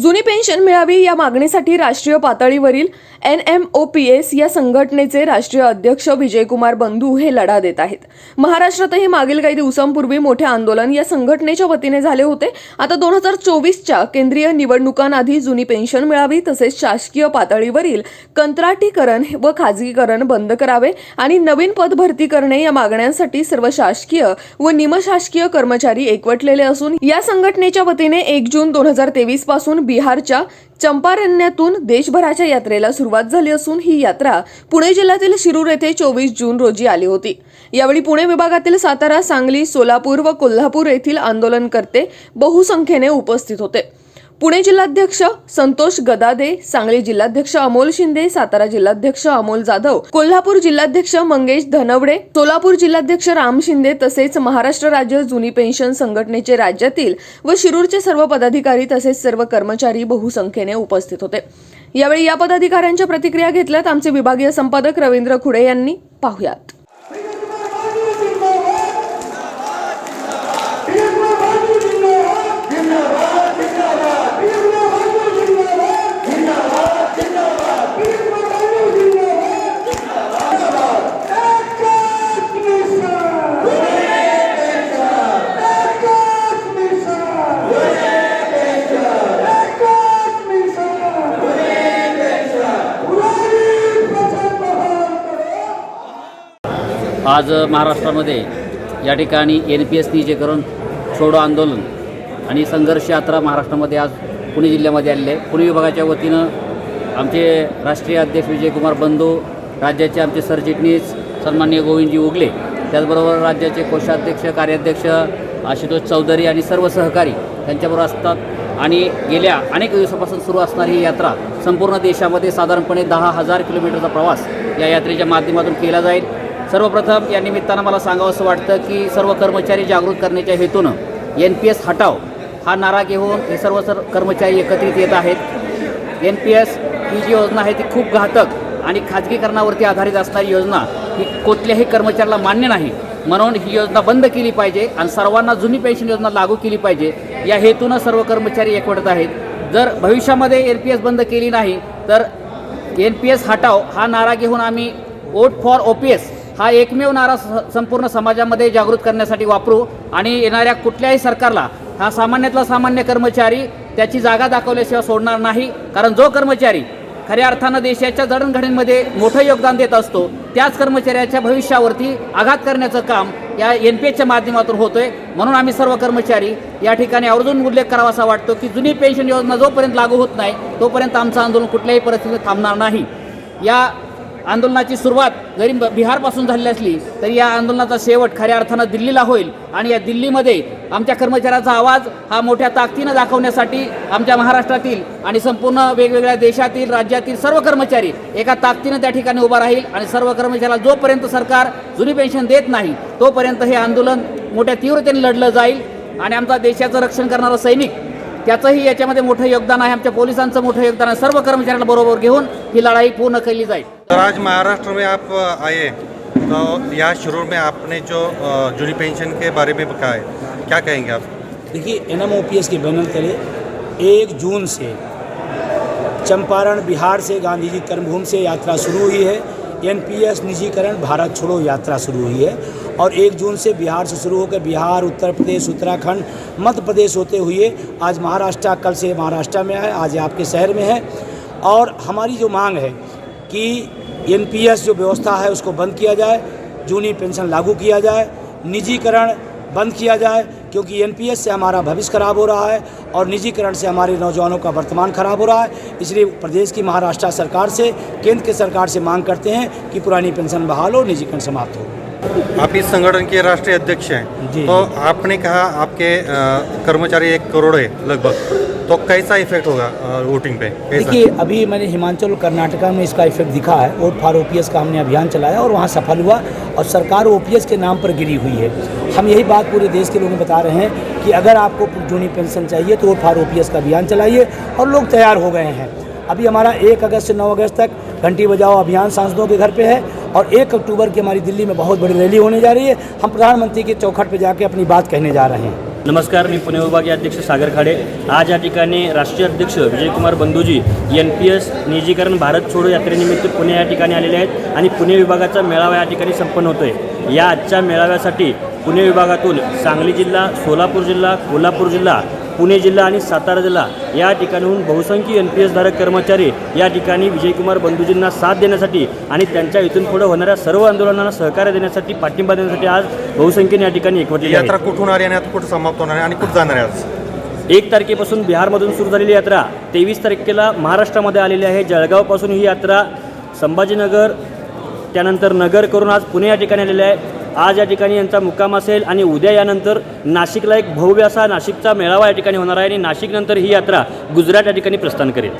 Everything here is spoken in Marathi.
जुनी पेन्शन मिळावी या मागणीसाठी राष्ट्रीय पातळीवरील N M O P S या संघटनेचे राष्ट्रीय अध्यक्ष विजयकुमार बंधू हे लढा देत आहेत. महाराष्ट्रातही मागील काही दिवसांपूर्वी मोठे आंदोलन या संघटनेच्या वतीने झाले होते. आता दोन हजार चोवीसच्या केंद्रीय निवडणुकांआधी जुनी पेन्शन मिळावी तसेच शासकीय पातळीवरील कंत्राटीकरण व खाजगीकरण बंद करावे आणि नवीन पद भरती करणे या मागण्यांसाठी सर्व शासकीय व निमशासकीय कर्मचारी एकवटलेले असून या संघटनेच्या वतीने एक जून दोन हजार तेवीसपासून बिहारच्या चंपारण्यातून देशभराच्या यात्रेला सुरुवात झाली असून ही यात्रा पुणे जिल्ह्यातील शिरूर येथे चोवीस जून रोजी आली होती. यावेळी पुणे विभागातील सातारा सांगली सोलापूर व कोल्हापूर येथील आंदोलनकर्ते बहुसंख्येने उपस्थित होते. पुणे जिल्हाध्यक्ष संतोष गदादे सांगली जिल्हाध्यक्ष अमोल शिंदे सातारा जिल्हाध्यक्ष अमोल जाधव कोल्हापूर जिल्हाध्यक्ष मंगेश धनवडे सोलापूर जिल्हाध्यक्ष राम शिंदे तसेच महाराष्ट्र राज्य जुनी पेन्शन संघटनेचे राज्यातील व शिरूरचे सर्व पदाधिकारी तसेच सर्व कर्मचारी बहुसंख्येने उपस्थित होते. यावेळी या पदाधिकाऱ्यांच्या प्रतिक्रिया घेतल्यात आमचे विभागीय संपादक रवींद्र खुडे यांनी. पाहुयात. आज महाराष्ट्रामध्ये या ठिकाणी एन पी एस निजेकरण छोडो आंदोलन आणि संघर्ष यात्रा महाराष्ट्रामध्ये आज पुणे जिल्ह्यामध्ये आलेली आहे. पुणे विभागाच्या वतीनं आमचे राष्ट्रीय अध्यक्ष विजयकुमार बंधू राज्याचे आमचे सरचिटणीस सन्माननीय गोविंदजी उगले त्याचबरोबर राज्याचे कोषाध्यक्ष कार्याध्यक्ष आशुतोष चौधरी आणि सर्व सहकारी त्यांच्याबरोबर असतात. आणि गेल्या अनेक दिवसापासून सुरू असणारी ही यात्रा संपूर्ण देशामध्ये साधारणपणे दहा हजार किलोमीटरचा प्रवास या यात्रेच्या माध्यमातून केला जाईल. सर्वप्रथम या निमित्तानं मला सांगावं असं वाटतं की सर्व कर्मचारी जागृत करण्याच्या हेतूनं एन पी एस हटाव हा नारा घेऊन हे सर्व सर कर्मचारी एकत्रित येत आहेत. एन पी एस ही जी योजना आहे ती खूप घातक आणि खाजगीकरणावरती आधारित असणारी योजना ही कुठल्याही कर्मचाऱ्याला मान्य नाही. म्हणून ही योजना बंद केली पाहिजे आणि सर्वांना जुनी पेन्शन योजना लागू केली पाहिजे. या हेतूनं सर्व कर्मचारी एकवटत आहेत. जर भविष्यामध्ये एन पी एस बंद केली नाही तर एन पी एस हटाव हा नारा घेऊन आम्ही vote for O P S हा एकमेव नारा स- संपूर्ण समाजामध्ये जागृत करण्यासाठी वापरू आणि येणाऱ्या कुठल्याही सरकारला हा सामान्यातला सामान्य कर्मचारी त्याची जागा दाखवल्याशिवाय सोडणार नाही. कारण जो कर्मचारी खऱ्या अर्थानं देशाच्या जडणघडणीमध्ये मोठं योगदान देत असतो त्याच कर्मचाऱ्याच्या भविष्यावरती आघात करण्याचं काम या एन पी एसच्या माध्यमातून होतोय. म्हणून आम्ही सर्व कर्मचारी या ठिकाणी आवर्जून उल्लेख करावासा वाटतो की जुनी पेन्शन योजना जोपर्यंत लागू होत नाही तोपर्यंत आमचं आंदोलन कुठल्याही परिस्थितीत थांबणार नाही. या आंदोलनाची सुरुवात जरी ब- बिहारपासून झालेली असली तरी या आंदोलनाचा शेवट खऱ्या अर्थानं दिल्लीला होईल. आणि या दिल्लीमध्ये आमच्या कर्मचाऱ्याचा आवाज हा मोठ्या ताकदीनं दाखवण्यासाठी आमच्या महाराष्ट्रातील आणि संपूर्ण वेगवेगळ्या देशातील राज्यातील सर्व कर्मचारी एका ताकदीनं त्या ठिकाणी उभा राहील आणि सर्व कर्मचाऱ्याला जोपर्यंत सरकार जुनी पेन्शन देत नाही तोपर्यंत हे आंदोलन मोठ्या तीव्रतेने लढलं जाईल. आणि आमचा देशाचं रक्षण करणारा सैनिक त्याचंही याच्यामध्ये मोठं योगदान आहे. आमच्या पोलिसांचं मोठं योगदान आहे. सर्व कर्मचाऱ्यांना बरोबर घेऊन ही लढाई पूर्ण केली जाईल. सर, आज महाराष्ट्र में आप आए तो यहाँ शुरू में आपने जो जूनी पेंशन के बारे में बताया है क्या कहेंगे आप? देखिए N M O P S के बैनर तले एक जून से चंपारण बिहार से गांधी जी कर्मभूमि से यात्रा शुरू हुई है, एनपीएस निजीकरण, भारत छोड़ो, यात्रा शुरू हुई है, और एक जून से बिहार से शुरू होकर बिहार, उत्तर प्रदेश, उत्तराखंड, मध्य प्रदेश होते हुए आज महाराष्ट्र, कल से महाराष्ट्र में है आज आपके शहर में है, और हमारी जो मांग है कि एनपीएस जो व्यवस्था है उसको बंद किया जाए जूनी पेंशन लागू किया जाए निजीकरण बंद किया जाए क्योंकि एनपीएस से हमारा भविष्य खराब हो रहा है और निजीकरण से हमारे नौजवानों का वर्तमान खराब हो रहा है। इसलिए प्रदेश की महाराष्ट्र सरकार से केंद्र की सरकार से मांग करते हैं कि पुरानी पेंशन बहाल हो निजीकरण समाप्त हो। आप इस संगठन के राष्ट्रीय अध्यक्ष हैं। तो आपने कहा आपके कर्मचारी एक करोड़ है लगभग। तो कैसा इफ़ेक्ट होगा वोटिंग पे? देखिए, अभी मैंने हिमाचल और कर्नाटका में इसका इफ़ेक्ट दिखा है। वोट फॉर ओपीएस का हमने अभियान चलाया और वहाँ सफल हुआ और सरकार ओपीएस के नाम पर गिरी हुई है। हम यही बात पूरे देश के लोगों को बता रहे हैं कि अगर आपको जूनी पेंशन चाहिए तो वोट फॉर ओपीएस का अभियान चलाइए और लोग तैयार हो गए हैं। अभी हमारा एक अगस्त से नौ अगस्त तक घंटी बजाओ अभियान सांसदों के घर पे है और एक अक्टूबर की हमारी दिल्ली में बहुत बड़ी रैली होने जा रही है। हम प्रधानमंत्री के चौखट पे जाके अपनी बात कहने जा रहे हैं। नमस्कार मी पुणे विभागीय अध्यक्ष सागर खाडे. आज या ठिकाणी राष्ट्रीय अध्यक्ष Vijaykumar Bandhuji N P S निजीकरण भारत छोडो यात्रेनिमित्त पुणे या ठिकाणी आलेले आहेत आणि पुणे विभागाचा मेळावा या ठिकाणी संपन्न होतो आहे या आजच्या मेळाव्यासाठी पुणे विभागातून सांगली जिल्हा सोलापूर जिल्हा कोल्हापूर जिल्हा पुणे जिल्हा आणि सातारा जिल्हा या ठिकाणहून बहुसंख्य एन पी एस धारक कर्मचारी या ठिकाणी विजयकुमार बंधूजींना साथ देण्यासाठी आणि त्यांच्या इथून पुढे होणाऱ्या सर्व आंदोलनांना सहकार्य देण्यासाठी पाठिंबा देण्यासाठी आज बहुसंख्येने या ठिकाणी एकवटलेली यात्रा कुठून आली आणि आता कुठं समाप्त होणार आहे आणि कुठं जाणार आहे आज? एक तारखेपासून बिहारमधून सुरू झालेली यात्रा तेवीस तारखेला महाराष्ट्रामध्ये आलेली आहे. जळगावपासून ही यात्रा संभाजीनगर त्यानंतर नगर करून आज पुणे या ठिकाणी आलेली आहे. आज या ठिकाणी यांचा मुक्काम असेल आणि उद्या यानंतर नाशिकला एक भव्य असा नाशिकचा मेळावा या ठिकाणी होणार आहे आणि नाशिकनंतर ही यात्रा गुजरात या ठिकाणी प्रस्थान करेल.